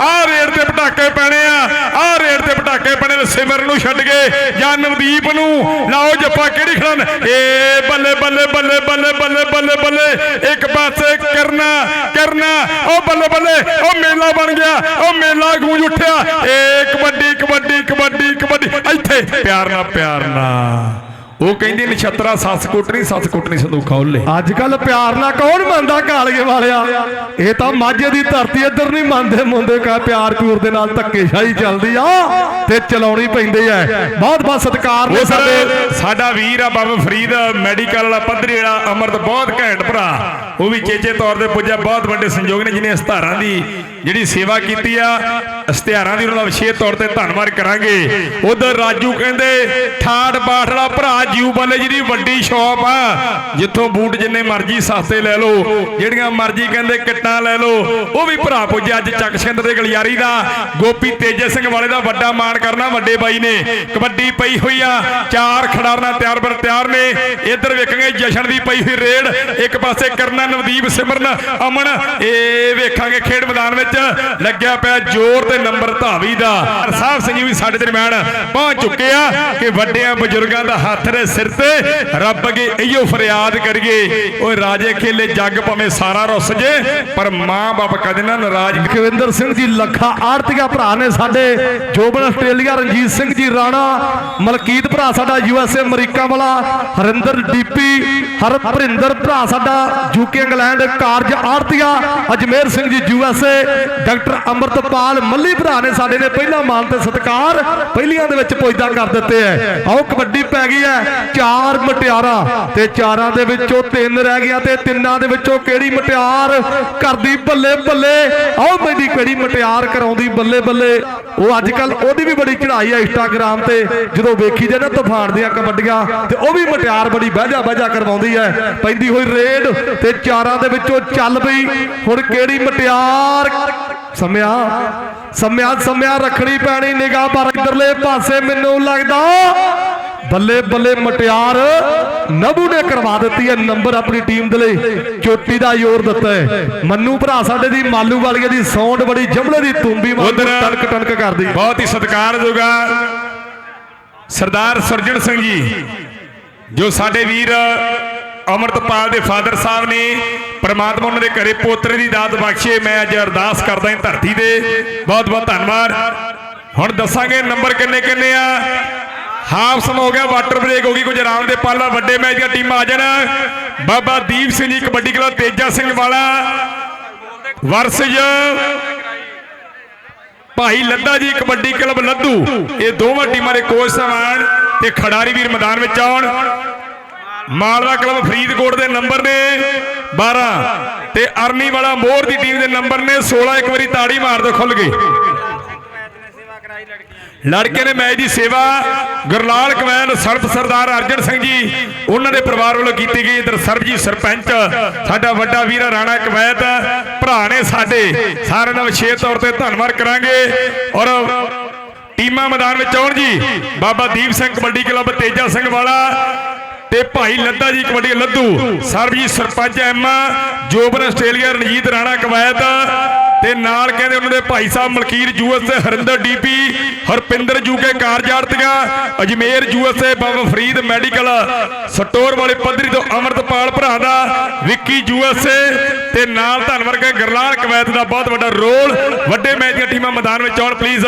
ਆਹ ਰੇਡ ਤੇ ਪਟਾਕੇ ਪੈਣੇ ਆ ਆਹ ਰੇਡ ਤੇ ਪਟਾਕੇ ਪੈਣੇ ਨੇ ਸਿਮਰ ਨੂੰ ਛੱਡ ਕੇ ਜਾਂ ਨਵਦੀਪ ਨੂੰ। ਲਾਓ ਜੱਫਾ ਕਿਹੜੀ ਖੜਨ ਏ ਬੱਲੇ ਬੱਲੇ ਬੱਲੇ ਬੱਲੇ ਬੱਲੇ ਬੱਲੇ ਬੱਲੇ। ਇੱਕ ਪਾਸੇ ਕਰਨਾ ਕਰਨਾ, ਉਹ ਬੱਲੇ ਬੱਲੇ, ਉਹ ਮੇਲਾ ਬਣ ਗਿਆ, ਉਹ ਮੇਲਾ ਗੂੰਜ ਉੱਠਿਆ। ਏ ਕਬੱਡੀ ਕਬੱਡੀ ਕਬੱਡੀ ਕਬੱਡੀ। ਇੱਥੇ ਪਿਆਰ ਨਾਲ ਪਿਆਰ ਨਾਲ। ਉਹ ਕਹਿੰਦੇ ਨਛੱਤਰਾ ਸੱਸ ਕੁੱਟਣੀ ਸੱਸ ਕੁੱਟਣੀ ਸੰਦੂਖਾ ਉਹਲੇ ਅੱਜ ਕੱਲ ਪਿਆਰ ਨਾਲ ਕੌਣ ਮੰਨਦਾ ਕਾਲਗੇ ਵਾਲਿਆ? ਇਹ ਤਾਂ ਮਾਝੇ ਦੀ ਧਰਤੀ ਇੱਧਰ ਨਹੀਂ ਮੰਨਦੇ ਮੁੰਦੇ ਕਾ ਪਿਆਰ ਪਿਉਰ ਦੇ ਨਾਲ ਧੱਕੇਸ਼ਾਹੀ ਚੱਲਦੀ ਆ ਤੇ ਚਲਾਉਣੀ ਪੈਂਦੀ ਐ। ਬਹੁਤ ਬਹੁਤ ਸਤਿਕਾਰ ਨੇ ਸਾਡੇ। ਸਾਡੇ ਵੀਰ ਆ ਬਾਬਾ ਫਰੀਦ ਮੈਡੀਕਲ ਵਾਲਾ ਪੱਧਰੀ ਵਾਲਾ ਅਮਰਤ ਬਹੁਤ ਘੈਂਟ ਭਰਾ। ਉਹ ਵੀ ਚੇਚੇ ਤੌਰ ਤੇ ਪੁੱਜਿਆ ਬਹੁਤ ਵੱਡੇ ਸੰਯੋਗ ਨੇ ਜਿਹਨੇ ਹਸਤਾਰਾਂ ਦੀ ਜਿਹੜੀ ਸੇਵਾ ਕੀਤੀ ਆ, ਇਸ਼ਤਿਹਾਰਾਂ ਦੀ ਉਹਨਾਂ ਦਾ ਵਿਸ਼ੇਸ਼ ਤੌਰ ਤੇ ਧੰਨਵਾਦ ਕਰਾਂਗੇ। ਉਧਰ ਰਾਜੂ ਕਹਿੰਦੇ ਠਾੜ ਬਾਠ ਵਾਲਾ ਭਰਾ ਜੀਉ ਬੱਲੇ ਜਿਹੜੀ ਵੱਡੀ ਸ਼ਾਪ ਆ। ਜਿੱਥੋਂ ਬੂਟ ਜਿੰਨੇ ਮਰਜ਼ੀ ਸਸਤੇ ਲੈ ਲਓ, ਜਿਹੜੀਆਂ ਮਰਜ਼ੀ ਕਹਿੰਦੇ ਕਿੱਟਾਂ ਲੈ ਲਓ, ਉਹ ਵੀ ਭਰਾ ਪੁੱਜਿਆ ਅੱਜ ਚੱਕ ਸਿੰਧ ਦੇ ਗਲਿਆਰੀ ਦਾ। ਗੋਪੀ ਤੇਜੇ ਸਿੰਘ ਵਾਲੇ ਦਾ ਵੱਡਾ ਮਾਣ ਕਰਨਾ ਵੱਡੇ ਬਾਈ ਨੇ। ਕਬੱਡੀ ਪਈ ਹੋਈ ਆ, ਚਾਰ ਖਿਡਾਰਨਾ ਤਿਆਰ ਬਰ ਤਿਆਰ ਨੇ। ਇੱਧਰ ਵੇਖਾਂਗੇ ਜਸ਼ਨ ਦੀ ਪਈ ਹੋਈ ਰੇਡ। ਇੱਕ ਪਾਸੇ ਕਰਨਾ ਨਵਦੀਪ ਸਿਮਰਨ, ਅਮਨ, ਇਹ ਵੇਖਾਂਗੇ ਖੇਡ ਮੈਦਾਨ ਵਿੱਚ। ਲੱਗਿਆ ਪਿਆ ਜ਼ੋਰ ਤੇ ਨੰਬਰ ਧਾਵੀ ਦਾ। ਸਾਹਿਬ ਸਿੰਘ ਵੀ ਸਾਡੇ ਦਰਮਿਆਨ ਪਹੁੰਚ ਚੁੱਕੇ ਆ ਕਿ ਵੱਡਿਆਂ ਬਜ਼ੁਰਗਾਂ ਦਾ ਹੱਥ ਦੇ ਸਿਰ ਤੇ ਰੱਬ ਅੱਗੇ ਇਹੀਓ ਫਰਿਆਦ ਕਰੀਏ। ਓਏ ਰਾਜੇ ਖੇਲੇ ਜੱਗ ਭਾਵੇਂ ਸਾਰਾ ਰੁੱਸ ਜੇ, ਪਰ ਮਾਂ ਬਾਪ ਕਦੇ ਨਾ ਨਾਰਾਜ਼। ਖਵਿੰਦਰ ਸਿੰਘ ਜੀ ਲੱਖਾ ਆੜਤੀਆ ਭਰਾ ਨੇ ਸਾਡੇ, ਜੋਬਨ ਆਸਟ੍ਰੇਲੀਆ ਰਣਜੀਤ ਸਿੰਘ ਜੀ, ਰਾਣਾ ਮਲਕੀਤ ਭਰਾ ਸਾਡਾ, ਯੂ ਐਸ ਏ ਅਮਰੀਕਾ ਵਾਲਾ, ਹਰਿੰਦਰ ਡੀਪੀ, ਹਰਪ੍ਰਿੰਦਰ ਭਰਾ ਸਾਡਾ ਯੂਕੇ ਇੰਗਲੈਂਡ, ਕਾਰਜ arhtiya, Ajmer Singh ji, U S A doctor Amritpal Malli ਭਰਾ ਨੇ ਸਾਡੇ ਨੇ ਪਹਿਲਾ ਮਾਨ ਤੇ ਸਤਿਕਾਰ ਪਹਿਲੀਆਂ ਦੇ ਵਿੱਚ ਪੁੱਜਦਾ ਕਰ ਦਿੱਤੇ ਐ। ਆਓ ਕਬੱਡੀ ਪੈ ਗਈ ਐ। ਚਾਰ ਮਟਿਆਰਾਂ ਤੇ ਚਾਰਾਂ ਦੇ ਵਿੱਚੋਂ ਤਿੰਨ ਰਹਿ ਗਿਆ ਤੇ ਤਿੰਨਾਂ ਦੇ ਵਿੱਚੋਂ ਕਿਹੜੀ ਮਟਿਆਰ ਕਰਦੀ ਬੱਲੇ ਬੱਲੇ? ਆਓ ਮੈਦੀ ਕਿਹੜੀ ਮਟਿਆਰ ਕਰਾਉਂਦੀ ਬੱਲੇ ਬੱਲੇ? ਉਹ ਅੱਜ ਕੱਲ ਉਹਦੀ ਵੀ ਬੜੀ ਚੜ੍ਹਾਈ ਆ ਇੰਸਟਾਗ੍ਰਾਮ ਤੇ। ਜਦੋਂ ਵੇਖੀ ਜੇ ਨਾ ਤੂਫਾਨ ਦੀਆਂ ਕਬੱਡੀਆਂ ਤੇ ਉਹ ਵੀ ਮਟਿਆਰ ਬੜੀ ਬਹਿਜਾ ਬਹਿਜਾ ਕਰਵਾਉਂਦੀ ਐ। ਪੈਂਦੀ ਹੋਈ ਰੇਡ ਤੇ ਚਾਰਾਂ ਦੇ ਵਿੱਚੋਂ ਚੱਲ ਪਈ। ਹੁਣ ਕਿਹੜੀ ਮਟਿਆਰ ਸਮਿਆ ਸਮਿਆ ਸਮਿਆ ਰੱਖਣੀ ਪੈਣੀ ਨਿਗਾਹ ਪਰ ਇਧਰਲੇ ਪਾਸੇ ਮੈਨੂੰ ਲੱਗਦਾ ਬੱਲੇ ਬੱਲੇ ਮਟਿਆਰ ਨਬੂ ਨੇ ਕਰਵਾ ਦਿੱਤੀ ਹੈ ਨੰਬਰ ਆਪਣੀ ਟੀਮ ਦੇ ਲਈ। ਚੋਟੀ ਦਾ ਜ਼ੋਰ ਦਿੱਤਾ ਹੈ। ਮੰਨੂ ਭਰਾ ਸਾਡੇ ਦੀ ਮਾਲੂ ਵਾਲੀਏ ਦੀ ਸੌਂਡ ਬੜੀ ਜੰਮਲੇ ਦੀ ਤੁੰਬੀ ਵਾਂਗੂ ਟਨਕ ਟਨਕ ਕਰਦੀ। ਬਹੁਤ ਹੀ ਸਤਿਕਾਰਯੋਗ ਸਰਦਾਰ ਸਰਜਣ ਸਿੰਘ ਜੀ ਜੋ ਸਾਡੇ ਵੀਰ ਅਮਰਤਪਾਲ ਦੇ ਫਾਦਰ ਸਾਹਿਬ ਨੇ ਪ੍ਰਮਾਤਮਾ ਉਹਨਾਂ ਦੇ ਘਰੇ ਪੋਤਰੇ ਦੀ ਦਾਤ ਬਖਸ਼ੇ, ਮੈਂ ਅੱਜ ਅਰਦਾਸ ਕਰਦਾ ਹਾਂ ਧਰਤੀ ਦੇ ਬਹੁਤ ਬਹੁਤ ਧੰਨਵਾਦ। ਹੁਣ ਦੱਸਾਂਗੇ ਨੰਬਰ ਕਿੰਨੇ ਕਿੰਨੇ ਆ। ਹਾਫ ਸਮ ਹੋ ਗਿਆ, ਵਾਟਰ ਬ੍ਰੇਕ ਹੋ ਗਈ, ਕੁਝ ਆਰਾਮ ਦੇ ਪਾਲਾ ਵੱਡੇ ਮੈਚ ਦੀਆਂ ਟੀਮਾਂ ਆ ਜਾਣ। ਬਾਬਾ ਦੀਪ ਸਿੰਘ ਜੀ, ਕਬੱਡੀ ਕਲੱਬ, ਤੇਜਾ ਸਿੰਘ ਵਾਲਾ। ਵਰਸਜ, ਭਾਈ ਲੱਦਾ ਜੀ, ਕਬੱਡੀ ਕਲੱਬ ਲੱਦੂ। ਇਹ ਦੋਵਾਂ ਟੀਮਾਂ ਦੇ ਕੋਚ ਸਮਾਨ ਤੇ ਖਿਡਾਰੀ ਵੀਰ ਮੈਦਾਨ ਵਿੱਚ ਆਉਣ। ਮਾਲਵਾ ਕਲੱਬ ਫਰੀਦਕੋਟ ਦੇ ਨੰਬਰ ਨੇ 12 ਤੇ ਅਰਨੀ ਵਾਲਾ ਮੋਹਰ ਦੀ ਟੀਮ ਦੇ ਨੰਬਰ ਨੇ 16 ਇੱਕ ਵਾਰੀ ਤਾੜੀ ਮਾਰ ਦੋ ਖੁੱਲ ਗਏ ਲੜਕੇ ਨੇ ਮੈਚ ਦੀ ਸੇਵਾ ਗੁਰਲਾਲ ਕਵੈਨ ਸਰਬ ਸਰਦਾਰ ਅਰਜਨ ਸਿੰਘ ਜੀ, ਉਹਨਾਂ ਦੇ ਪਰਿਵਾਰ ਵੱਲੋਂ ਕੀਤੀ ਗਈ। ਇਧਰ ਸਰਬਜੀਤ ਸਰਪੰਚ, ਸਾਡਾ ਵੱਡਾ ਵੀਰ ਰਾਣਾ ਕਵੈਤ, ਭਰਾ ਨੇ ਸਾਡੇ। ਸਾਰਿਆਂ ਦਾ ਵਿਸ਼ੇਸ਼ ਤੌਰ ਤੇ ਧੰਨਵਾਦ ਕਰਾਂਗੇ। ਔਰ ਟੀਮਾਂ ਮੈਦਾਨ ਵਿੱਚ ਆਉਣ ਜੀ, ਬਾਬਾ ਦੀਪ ਸਿੰਘ ਕਬੱਡੀ ਕਲੱਬ, ਤੇਜਾ ਸਿੰਘ ਵਾਲਾ ਤੇ Bhai Ladda ji kabaddi Laddu, Sarabjit sarpanch M, Joban Australia, Ranjit Rana Kuwait ਤੇ ਨਾਲ ਕਹਿੰਦੇ ਉਹਨਾਂ ਦੇ ਭਾਈ ਸਾਹਿਬ ਮਲਕੀਰ ਯੂਐਸ ਤੇ Harinder DP, Harpinder UK ਕਾਰਜਾਰਤੀਆਂ Ajmer USA Baba Farid medical, store ਵਾਲੇ ਪੱਧਰੀ ਤੋਂ ਅਮਰਤਪਾਲ ਭਰਾ ਦਾ, ਵਿੱਕੀ ਯੂਐਸਏ ਤੇ ਨਾਲ ਧੰਨਵਾਦ ਵਰਗਾ ਗਰਲਾਲ ਕਵੈਤ ਦਾ ਬਹੁਤ ਵੱਡਾ ਰੋਲ ਵੱਡੇ ਮੈਚ ਦੀਆਂ ਟੀਮਾਂ ਮੈਦਾਨ ਵਿੱਚ ਆਉਣ ਪਲੀਜ਼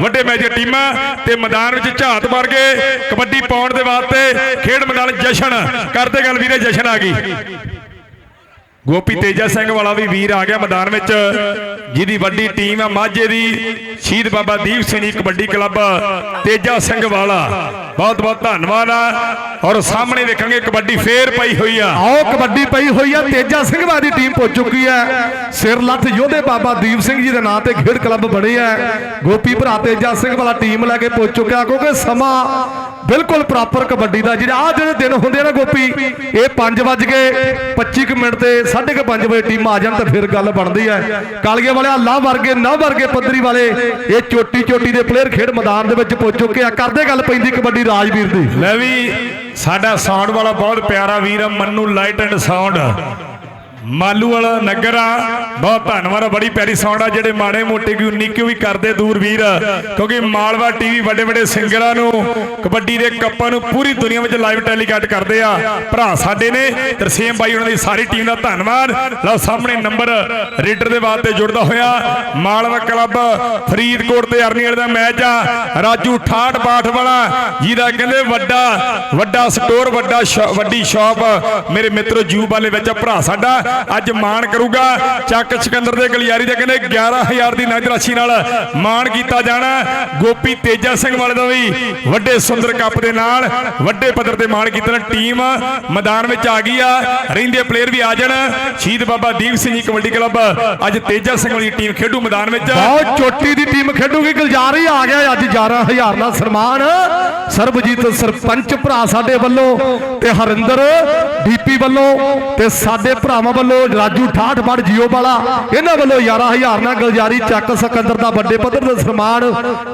ਵੱਡੇ ਮੈਚ ਦੀਆਂ ਟੀਮਾਂ ਤੇ ਮੈਦਾਨ ਵਿੱਚ ਝਾਤ ਮਾਰ ਕੇ ਕਬੱਡੀ ਪਾਉਣ ਦੇ ਵਾਸਤੇ ਖੇਡ ਮੈਦਾਨ ਜਸ਼ਨ ਕਰਦੇ ਗੱਲ ਵੀਰੇ, ਜਸ਼ਨ ਆ ਗਈ। ਗੋਪੀ ਤੇਜਾ ਸਿੰਘ ਵਾਲਾ ਵੀ ਵੀਰ ਆ ਗਿਆ ਮੈਦਾਨ ਵਿੱਚ। ਜਿਹਦੀ ਵੱਡੀ ਟੀਮ ਆ ਮਾਝੇ ਦੀ। ਸ਼ਹੀਦ ਬਾਬਾ ਦੀਪ ਸਿੰਘ ਕਬੱਡੀ ਕਲੱਬ। ਤੇਜਾ ਸਿੰਘ ਵਾਲਾ। ਬਹੁਤ ਬਹੁਤ ਧੰਨਵਾਦ ਆ। ਔਰ ਸਾਹਮਣੇ ਦੇਖਾਂਗੇ ਕਬੱਡੀ ਫੇਰ ਪਈ ਹੋਈ ਆ। ਆਓ, ਕਬੱਡੀ ਪਈ ਹੋਈ ਆ। ਤੇਜਾ ਸਿੰਘ ਵਾਲੀ ਟੀਮ ਪਹੁੰਚ ਚੁੱਕੀ ਹੈ ਸਿਰ ਲੱਥ ਯੋਧੇ ਬਾਬਾ ਦੀਪ ਸਿੰਘ ਜੀ ਦੇ ਨਾਂ ਤੇ ਖੇਡ ਕਲੱਬ ਬਣੇ ਹੈ ਗੋਪੀ ਭਰਾ ਤੇਜਾ ਸਿੰਘ ਵਾਲਾ ਟੀਮ ਲੈ ਕੇ ਪਹੁੰਚ ਚੁੱਕਿਆ, ਕਿਉਂਕਿ ਸਮਾਂ ਬਿਲਕੁਲ ਪ੍ਰੋਪਰ ਕਬੱਡੀ ਦਾ। ਜਿਹੜਾ ਆ ਜਿਹੜੇ ਦਿਨ ਹੁੰਦੇ ਆ ਨਾ ਗੋਪੀ, ਇਹ 5 ਵਜ ਕੇ 25 ਕੁ ਮਿੰਟ ਤੇ 5:30 ਵਜੇ ਟੀਮ ਆ ਜਾਣ ਤਾਂ ਫਿਰ ਗੱਲ ਬਣਦੀ ਹੈ ਕਾਲੀਏ ਵਾਲਿਆ, ਲਾਹ ਵਰਗੇ ਨਾ ਵਰਗੇ ਪੱਧਰੀ ਵਾਲੇ, ਇਹ ਚੋਟੀ ਚੋਟੀ ਦੇ ਪਲੇਅਰ ਖੇਡ ਮੈਦਾਨ ਦੇ ਵਿੱਚ ਪਹੁੰਚ ਚੁੱਕੇ ਆ। ਕਰਦੇ ਗੱਲ ਪੈਂਦੀ ਕਬੱਡੀ ਰਾਜਵੀਰ ਦੀ। ਲੈ ਵੀ ਸਾਡਾ ਸਾਊਂਡ ਵਾਲਾ ਬਹੁਤ ਪਿਆਰਾ ਵੀਰ ਆ, Mannu light and sound Malu Wala ਨਗਰ ਆ। ਬਹੁਤ ਧੰਨਵਾਦ ਆ, ਬੜੀ ਪਿਆਰੀ ਸਾਊਂਡ ਆ ਜਿਹੜੇ ਮਾੜੇ ਮੋਟੇ ਕੀ ਉਨੀ ਵੀ ਕਰਦੇ ਦੂਰ ਵੀਰ। ਕਿਉਂਕਿ ਮਾਲਵਾ ਟੀਵੀ ਵੱਡੇ ਵੱਡੇ ਸਿੰਗਰਾਂ ਨੂੰ ਕਬੱਡੀ ਦੇ ਕੱਪਾਂ ਨੂੰ ਪੂਰੀ ਦੁਨੀਆ ਵਿੱਚ ਲਾਈਵ ਟੈਲੀਕਾਸਟ ਕਰਦੇ ਆ। ਭਰਾ ਸਾਡੇ ਨੇ ਤਰਸੇਮ ਬਾਈ ਉਹਨਾਂ ਦੀ ਸਾਰੀ ਟੀਮ ਦਾ ਧੰਨਵਾਦ। ਲਓ ਸਾਹਮਣੇ ਨੰਬਰ ਰੀਡਰ ਦੇ ਬਾਅਦ ਤੇ ਜੁੜਦਾ ਹੋਇਆ ਮਾਲਵਾ ਕਲੱਬ ਫਰੀਦਕੋਟ ਤੇ ਅਰਨੀ ਵਾਲੇ ਦਾ ਮੈਚ ਆ। ਰਾਜੂ ਠਾਠ ਬਾਠ ਵਾਲਾ ਜਿਹਦਾ ਕਹਿੰਦੇ ਵੱਡਾ ਵੱਡਾ ਸਟੋਰ ਵੱਡਾ ਸ਼ਾ- ਵੱਡੀ ਸ਼ਾਪ ਮੇਰੇ ਮਿੱਤਰ ਜੂ ਵਾਲੇ ਵਿੱਚ ਭਰਾ ਸਾਡਾ। ਅੱਜ ਮਾਣ ਕਰੂਗਾ। ਚੱਕ ਸਿਕੰਦਰ ਦੇ ਗਲਿਆਰੀ ਦੇ ਕਹਿੰਦੇ 11000 ਦੀ ਨਗਦ ਰਾਸ਼ੀ ਨਾਲ ਮਾਣ ਕੀਤਾ ਜਾਣਾ ਗੋਪੀ ਤੇਜਾ ਸਿੰਘ ਵਾਲੇ ਦਾ ਵੀ ਵੱਡੇ ਸੁੰਦਰ ਕੱਪ ਦੇ ਨਾਲ ਵੱਡੇ ਪੱਧਰ ਤੇ ਮਾਣ ਕੀਤਾ ਟੀਮ ਮੈਦਾਨ ਵਿੱਚ ਆ ਗਈ ਆ। ਰਹਿੰਦੇ ਪਲੇਅਰ ਵੀ ਆ ਜਾਣ। ਸ਼ਹੀਦ ਬਾਬਾ ਦੀਪ ਸਿੰਘ ਜੀ ਕਬੱਡੀ ਕਲੱਬ ਅੱਜ ਤੇਜਾ ਸਿੰਘ ਵਾਲੀ ਟੀਮ ਖੇਡੂ ਮੈਦਾਨ ਵਿੱਚ। ਬਹੁਤ ਚੋਟੀ ਦੀ ਟੀਮ ਖੇਡੂਗੀ। ਗੁਲਜ਼ਾਰੀ ਆ ਗਿਆ ਅੱਜ 11000 ਦਾ ਸਨਮਾਨ। ਸਰਬਜੀਤ ਸਰਪੰਚ ਭਰਾ ਸਾਡੇ ਵੱਲੋਂ ਤੇ ਹਰਿੰਦਰ ਡੀਪੀ ਵੱਲੋਂ ਤੇ ਸਾਡੇ ਭਰਾਵਾਂ ਵੱਲੋਂ ਰਾਜੂ ਠਾਠ ਬੜ ਜੀਓ ਵਾਲਾ, ਇਹਨਾਂ ਵੱਲੋਂ 11000 ਨਾਲ ਗੁਲਜ਼ਾਰੀ ਚੱਕ ਸਿਕੰਦਰ ਦਾ ਵੱਡੇ ਪੱਧਰ ਤੇ ਸਨਮਾਨ,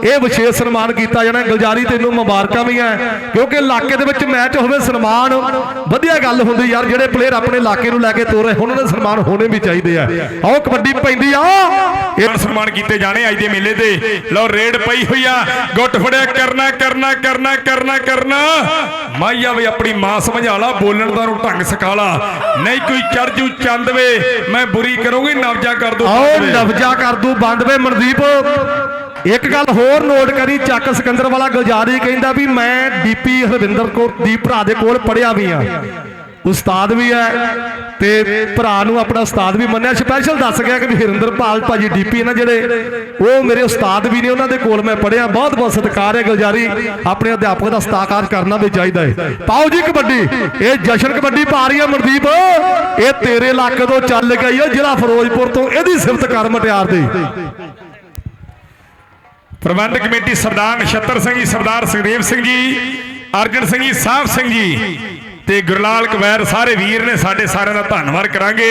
ਇਹ ਵਿਸ਼ੇਸ਼ ਸਨਮਾਨ ਕੀਤਾ ਜਾਣਾ। ਗੁਲਜ਼ਾਰੀ ਤੈਨੂੰ ਮੁਬਾਰਕਾਂ ਵੀ ਹੈ ਕਿਉਂਕਿ ਇਲਾਕੇ ਦੇ ਵਿੱਚ ਮੈਚ ਹੋਵੇ ਸਨਮਾਨ, ਵਧੀਆ ਗੱਲ ਹੁੰਦੀ ਯਾਰ, ਜਿਹੜੇ ਪਲੇਅਰ ਆਪਣੇ ਇਲਾਕੇ ਨੂੰ ਲੈ ਕੇ ਤੋਰੇ ਉਹਨਾਂ ਦੇ ਸਨਮਾਨ ਹੋਣੇ ਵੀ ਚਾਹੀਦੇ ਆ। ਆਓ, ਕਬੱਡੀ ਪੈਂਦੀ ਆ। ਇਹ ਸਨਮਾਨ ਕੀਤੇ ਜਾਣੇ ਅੱਜ ਦੇ ਮੇਲੇ ਤੇ। ਲਓ, ਰੇਡ ਪਈ ਹੋਈ ਆ। ਗੁੱਟ ਫੜਿਆ, ਕਰਨਾ ਕਰਨਾ ਕਰਨਾ ਕਰਨਾ ਕਰਨਾ। ਮਾਈਆ ਵੀ, ਆਪਣੀ ਮਾਂ ਸਮਝਾ ਲਾ, ਬੋਲਣ ਦਾ ਨੂੰ ਢੰਗ ਸਿਖਾ ਲਾ। ਨਹੀਂ ਕੋਈ ਚੜ ਜੂ ਚੰਦ ਵੇ ਮੈਂ ਬੁਰੀ ਕਰੂੰਗੀ ਨਵਜਾ ਕਰ ਦੂ ਆਓ ਨਵਜਾ ਕਰ ਦੂ ਬੰਦ ਵੇ ਮਨਦੀਪ। ਇੱਕ ਗੱਲ ਹੋਰ ਨੋਟ ਕਰੀ ਚੱਕ ਸਿਕੰਦਰ ਵਾਲਾ ਗੁਲਜ਼ਾਰੀ ਕਹਿੰਦਾ ਵੀ ਮੈਂ ਡੀਪੀ ਹਰਵਿੰਦਰ ਕੌਰ ਦੀ ਭਰਾ ਦੇ ਕੋਲ ਪੜਿਆ ਵੀ ਆ ਉਸਤਾਦ ਵੀ ਹੈ ਤੇ ਭਰਾ ਨੂੰ ਆਪਣਾ ਉਸਤਾਦ ਵੀ ਮੰਨਿਆ। ਸਪੈਸ਼ਲ ਦੱਸ ਗਿਆ ਕਿ ਵੀ ਭਾਜੀ ਡੀਪੀ ਨਾ ਜਿਹੜੇ, ਉਹ ਮੇਰੇ ਉਸਤਾਦ ਵੀ ਨੇ, ਉਹਨਾਂ ਦੇ ਕੋਲ ਮੈਂ ਪੜਿਆ ਬਹੁਤ ਬਹੁਤ ਸਤਿਕਾਰ ਹੈ ਗੁਲਜ਼ਾਰੀ। ਆਪਣੇ ਅਧਿਆਪਕ ਦਾ ਸਤਿਕਾਰ ਕਰਨਾ ਵੀ ਚਾਹੀਦਾ ਹੈ। ਪਾਓ ਜੀ ਕਬੱਡੀ। ਇਹ ਜਸ਼ਨ ਕਬੱਡੀ ਪਾ ਰਹੀ ਹੈ ਮਨਦੀਪ। ਇਹ ਤੇਰੇ ਇਲਾਕੇ ਤੋਂ ਚੱਲ ਗਈ ਹੈ, ਜ਼ਿਲ੍ਹਾ ਫਿਰੋਜ਼ਪੁਰ ਤੋਂ। ਇਹਦੀ ਸਿਫਤ ਕਰ ਮਟਿਆਰ ਦੀ। ਪ੍ਰਬੰਧਕ ਕਮੇਟੀ ਸਰਦਾਰ ਨਛੱਤਰ ਸਿੰਘ ਜੀ, ਸਰਦਾਰ ਸੁਖਦੇਵ ਸਿੰਘ ਜੀ, ਅਰਜਨ ਸਿੰਘ ਜੀ, ਸਾਹਿਬ ਸਿੰਘ ਜੀ। ਤੇ ਗੁਰਲਾਲ ਕਵੈਰ ਸਾਰੇ ਵੀਰ ਨੇ ਸਾਡੇ ਸਾਰਿਆਂ ਦਾ ਧੰਨਵਾਦ ਕਰਾਂਗੇ।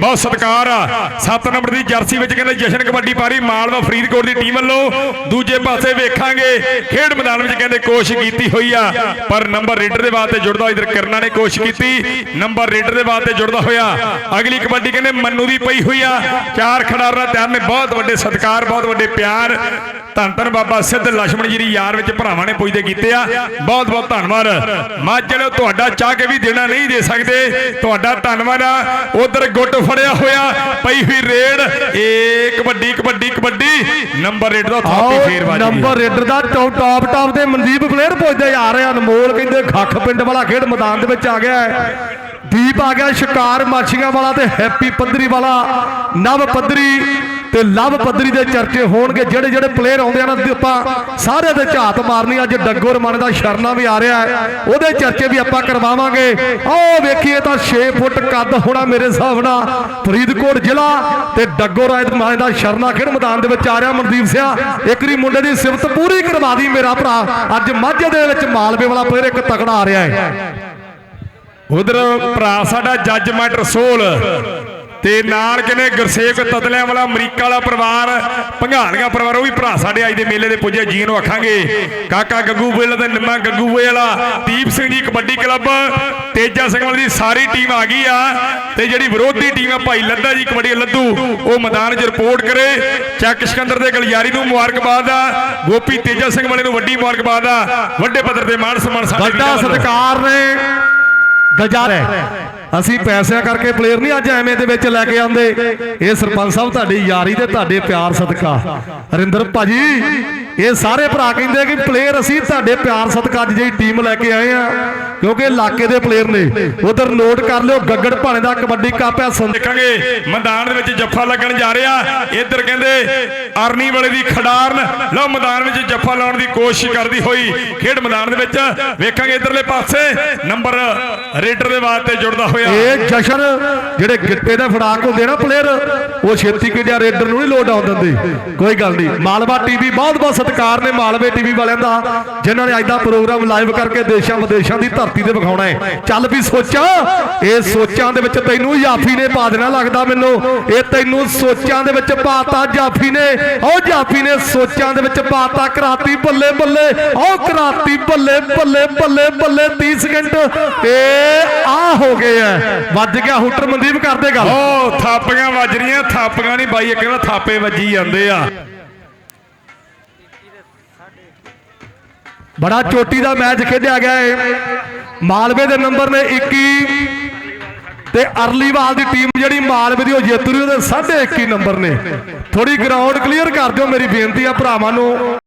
ਬਹੁਤ ਸਤਿਕਾਰ ਆ। 7 ਨੰਬਰ ਦੀ ਜਰਸੀ ਵਿੱਚ ਕਹਿੰਦੇ ਜਸ਼ਨ ਕਬੱਡੀ ਪਾਰੀ ਮਾਲਵਾ ਫਰੀਦਕੋਟ ਦੀ ਟੀਮ ਵੱਲੋਂ। ਦੂਜੇ ਪਾਸੇ ਵੇਖਾਂਗੇ, ਖੇਡ ਮੈਦਾਨ ਵਿੱਚ ਕਹਿੰਦੇ ਕੋਸ਼ਿਸ਼ ਕੀਤੀ ਹੋਈ ਆ, ਪਰ ਨੰਬਰ ਰੇਡਰ ਦੇ ਵਾਸਤੇ ਜੁੜਦਾ ਇਧਰ ਕਰਨਾ ਨੇ ਕੋਸ਼ਿਸ਼ ਕੀਤੀ। ਨੰਬਰ ਰੇਡਰ ਦੇ ਵਾਸਤੇ ਜੁੜਦਾ ਹੋਇਆ, ਅਗਲੀ ਕਬੱਡੀ ਕਹਿੰਦੇ ਮੰਨੂ ਦੀ ਪਈ ਹੋਈ ਆ। ਚਾਰ ਖਿਡਾਰਾਂ ਤਿਆਰ ਨੇ, ਬਹੁਤ ਵੱਡੇ ਸਤਿਕਾਰ, ਬਹੁਤ ਵੱਡੇ ਪਿਆਰ। ਧੰਨ ਧੰਨ ਬਾਬਾ ਸਿੱਧ ਲక్ష్ਮਣ ਜੀ ਦੀ ਯਾਰ ਵਿੱਚ ਭਰਾਵਾਂ ਨੇ ਪੁੱਜਦੇ ਕੀਤੇ ਆ। ਬਹੁਤ ਬਹੁਤ ਧੰਨਵਾਦ ਮਾਝਲ ਤੁਹਾਡਾ ਚਾਹ ਕੇ ਵੀ ਦੇਣਾ ਨਹੀਂ ਦੇ ਸਕਦੇ। ਤੁਹਾਡਾ ਧੰਨਵਾਦ ਆ। ਉਧਰ ਗੁੱਟ ਫੜਿਆ ਹੋਇਆ ਪਈ ਹੋਈ ਰੇਡ। ਏ ਕਬੱਡੀ ਕਬੱਡੀ ਕਬੱਡੀ ਨੰਬਰ ਰੇਡ ਦਾ ਥਾਪੀ ਫੇਰ ਵਾਜੀ ਨੰਬਰ ਰੇਡਰ ਦਾ ਟੌਪ ਟੌਪ ਤੇ ਮਨਦੀਪ ਪਲੇਅਰ ਪੁੱਜਦੇ ਜਾ ਰਹੇ। ਅਨਮੋਲ ਕਹਿੰਦੇ ਖੱਖ ਪਿੰਡ ਵਾਲਾ ਖੇਡ ਮੈਦਾਨ ਦੇ ਵਿੱਚ ਆ ਗਿਆ ਦੀਪ ਆ ਗਿਆ ਸ਼ਿਕਾਰ ਮਾਛੀਆਂ ਵਾਲਾ ਤੇ ਹੈਪੀ ਪੱਧਰੀ ਵਾਲਾ। ਨਵ ਪੱਧਰੀ ਤੇ ਲਵ ਪੱਧਰੀ ਦੇ ਚਰਚੇ ਹੋਣਗੇ। ਜਿਹੜੇ ਜਿਹੜੇ ਪਲੇਅਰ ਆਉਂਦੇ ਆ ਨਾ ਆਪਾਂ ਸਾਰੇ ਦੇ ਝਾਤ ਮਾਰਨੀ ਅੱਜ ਡੱਗੋ ਰਮਨ ਦਾ ਸ਼ਰਨਾ ਵੀ ਆ ਰਿਹਾ ਹੈ, ਉਹਦੇ ਚਰਚੇ ਵੀ ਆਪਾਂ ਕਰਵਾਵਾਂਗੇ। ਆਓ ਵੇਖੀਏ ਤਾਂ 6 ਫੁੱਟ ਕੱਦ ਹੋਣਾ ਮੇਰੇ ਹਿਸਾਬ ਨਾਲ। ਫਰੀਦਕੋਟ ਜ਼ਿਲ੍ਹਾ ਤੇ ਡੱਗੋ ਰਾਏ ਮਾਨ ਦਾ ਸ਼ਰਨਾ ਖੇਡ ਮੈਦਾਨ ਦੇ ਵਿੱਚ ਆ ਰਿਹਾ ਮਨਦੀਪ ਸਿਆ। ਇੱਕਰੀ ਮੁੰਡੇ ਦੀ ਸਿਫਤ ਪੂਰੀ ਕਰਵਾ ਦੀ ਮੇਰਾ ਭਰਾ। ਅੱਜ ਮਾਝੇ ਦੇ ਵਿੱਚ ਮਾਲਵੇ ਵਾਲਾ ਪਲੇਅਰ ਇੱਕ ਤਕੜਾ ਆ ਰਿਹਾ ਹੈ। ਉਧਰ ਭਰਾ ਸਾਡਾ ਜੱਜ ਮਾਸਟਰ ਸੋਲ। ਤੇ ਨਾਲ ਕਿਨੇ ਗੁਰਸੇਵਕ ਤਤਲਿਆਂ ਵਾਲਾ ਅਮਰੀਕਾ ਵਾਲਾ ਪਰਿਵਾਰ ਭੰਗਾਲੀਆਂ ਪਰਿਵਾਰ ਉਹ ਵੀ ਭਰਾ ਸਾਡੇ ਅੱਜ ਦੇ ਮੇਲੇ ਦੇ ਪੁੱਜੇ ਜੀ ਨੂੰ ਆਖਾਂਗੇ। ਕਾਕਾ ਗੱਗੂ ਵੇਲਾ ਤੇ ਨਿੰਮਾ ਗੱਗੂ ਵਾਲਾ ਦੀਪ ਸਿੰਘ ਜੀ ਕਬੱਡੀ ਕਲੱਬ ਤੇਜਾ ਸਿੰਘ ਵਾਲੀ ਦੀ ਸਾਰੀ ਟੀਮ ਆ ਗਈ ਆ। ਤੇ ਜਿਹੜੀ ਵਿਰੋਧੀ ਟੀਮ ਆ ਭਾਈ ਲੱਦਾ ਜੀ ਕਬੱਡੀ ਲੱਦੂ ਉਹ ਮੈਦਾਨ 'ਚ ਰਿਪੋਰਟ ਕਰੇ। ਚੱਕ ਸਿਕੰਦਰ ਦੇ ਗਲਿਆਰੀ ਨੂੰ ਮੁਬਾਰਕਬਾਦ ਆ। ਗੋਪੀ ਤੇਜਾ ਸਿੰਘ ਵਾਲੇ ਨੂੰ ਵੱਡੀ ਮੁਬਾਰਕਬਾਦ ਆ। ਵੱਡੇ ਪੱਧਰ ਤੇ ਮਾਣ ਸਨਮਾਨ ਸਾਡੇ ਵੱਡਾ। ਸਤਿਕਾਰ ਨੇ। ਗਜਾਰ ਹੈ ਅਸੀਂ ਪੈਸਿਆਂ ਕਰਕੇ ਪਲੇਅਰ ਨਹੀਂ ਅੱਜ ਐਵੇਂ ਦੇ ਵਿੱਚ ਲੈ ਕੇ ਆਉਂਦੇ। ਇਹ ਸਰਪੰਚ ਸਾਹਿਬ, ਤੁਹਾਡੀ ਯਾਰੀ ਤੇ ਤੁਹਾਡੇ ਪਿਆਰ ਸਦਕਾ। ਹਰਿੰਦਰ ਭਾਜੀ, ਇਹ ਸਾਰੇ ਭਰਾ ਕਹਿੰਦੇ ਕਿ ਪਲੇਅਰ ਅਸੀਂ ਤੁਹਾਡੇ ਪਿਆਰ ਸਦਕਾ ਅੱਜ ਜਿਹੜੀ ਟੀਮ ਲੈ ਕੇ ਆਏ ਆ। ਕਿਉਂਕਿ ਇਲਾਕੇ ਦੇ ਪਲੇਅਰ ਨੇ। ਉਧਰ ਨੋਟ ਕਰ ਲਿਓ, ਗੱਗੜ ਭਾਣੇ ਦਾ ਕਬੱਡੀ ਕੱਪ ਹੈ ਦੇਖਾਂਗੇ, ਮੈਦਾਨ ਦੇ ਵਿੱਚ ਜੱਫਾ ਲੱਗਣ ਜਾ ਰਿਹਾ। ਇੱਧਰ ਕਹਿੰਦੇ, ਅਰਨੀ ਵਾਲੇ ਦੀ ਖਿਡਾਰਨ। ਲਓ, ਮੈਦਾਨ ਵਿੱਚ ਜੱਫਾ ਲਾਉਣ ਦੀ ਕੋਸ਼ਿਸ਼ ਕਰਦੀ ਹੋਈ ਖੇਡ ਮੈਦਾਨ ਦੇ ਵਿੱਚ। ਵੇਖਾਂਗੇ ਇੱਧਰਲੇ ਪਾਸੇ, ਨੰਬਰ ਰੇਡਰ ਦੇ ਵਾਸਤੇ ਜੁੜਦਾ ਹੋਇਆ। ਇਹ ਜਸ਼ਨ ਜਿਹੜੇ ਗਿੱਟੇ ਦੇ ਫੜਾਕ ਹੁੰਦੇ ਨਾ ਪਲੇਅਰ ਉਹ ਛੇਤੀ ਕਿਡਿਆ ਰੇਡਰ ਨੂੰ ਨਹੀਂ ਲੋਡ ਆਉਣ ਦਿੰਦੇ। ਕੋਈ ਗੱਲ ਨਹੀਂ ਮਾਲਵਾ ਟੀਵੀ ਬਹੁਤ ਬਹੁਤ ਸਤਿਕਾਰ ਨੇ ਮਾਲਵੇ ਟੀਵੀ ਵਾਲਿਆਂ ਦਾ, ਜਿਨ੍ਹਾਂ ਨੇ ਅੱਜ ਦਾ ਪ੍ਰੋਗਰਾਮ ਲਾਈਵ ਕਰਕੇ ਦੇਸ਼ਾਂ ਵਿਦੇਸ਼ਾਂ ਦੀ ਧਰਤੀ ਤੇ ਵਿਖਾਉਣਾ ਹੈ। ਚੱਲ ਵੀ ਸੋਚਾਂ। ਇਹ ਸੋਚਾਂ ਦੇ ਵਿੱਚ ਤੈਨੂੰ ਜਾਫੀ ਨੇ ਪਾ ਦੇਣਾ ਲੱਗਦਾ ਮੈਨੂੰ। ਇਹ ਤੈਨੂੰ ਸੋਚਾਂ ਦੇ ਵਿੱਚ ਪਾਤਾ ਜਾਫੀ ਨੇ। ਉਹ ਜਾਫੀ ਨੇ ਸੋਚਾਂ ਦੇ ਵਿੱਚ ਪਾਤਾ ਕਰਾਤੀ ਬੱਲੇ ਬੱਲੇ। ਉਹ ਕਰਾਤੀ ਬੱਲੇ ਬੱਲੇ ਬੱਲੇ ਬੱਲੇ 30 ਸਕਿੰਟ ਇਹ ਆ ਹੋ ਗਏ ਆ। ਵੱਜ ਗਿਆ ਹੁੱਟਰ ਮਨਦੀਪ ਕਰਦੇ ਗੱਲ। ਓ ਥਾਪੀਆਂ ਵੱਜ ਰਹੀਆਂ ਥਾਪੀਆਂ ਨਹੀਂ ਬਾਈ ਇੱਕ ਕਹਿੰਦਾ ਥਾਪੇ ਵੱਜੀ ਜਾਂਦੇ ਆ। ਬੜਾ ਚੋਟੀ ਦਾ ਮੈਚ ਖੇਡਿਆ ਗਿਆ ਹੈ ਮਾਲਵੇ ਦੇ ਨੰਬਰ ਨੇ 21 ਤੇ ਅਰਲੀਵਾਲ ਦੀ ਟੀਮ ਜਿਹੜੀ ਮਾਲਵੇ ਦੀ ਉਹ ਜੇਤੂ ਰਹੀ ਉਹਦੇ 21 ਨੰਬਰ ਨੇ। ਥੋੜੀ ਗਰਾਊਂਡ ਕਲੀਅਰ ਕਰ ਦਿਓ ਮੇਰੀ ਬੇਨਤੀ ਆ ਭਰਾਵਾਂ ਨੂੰ।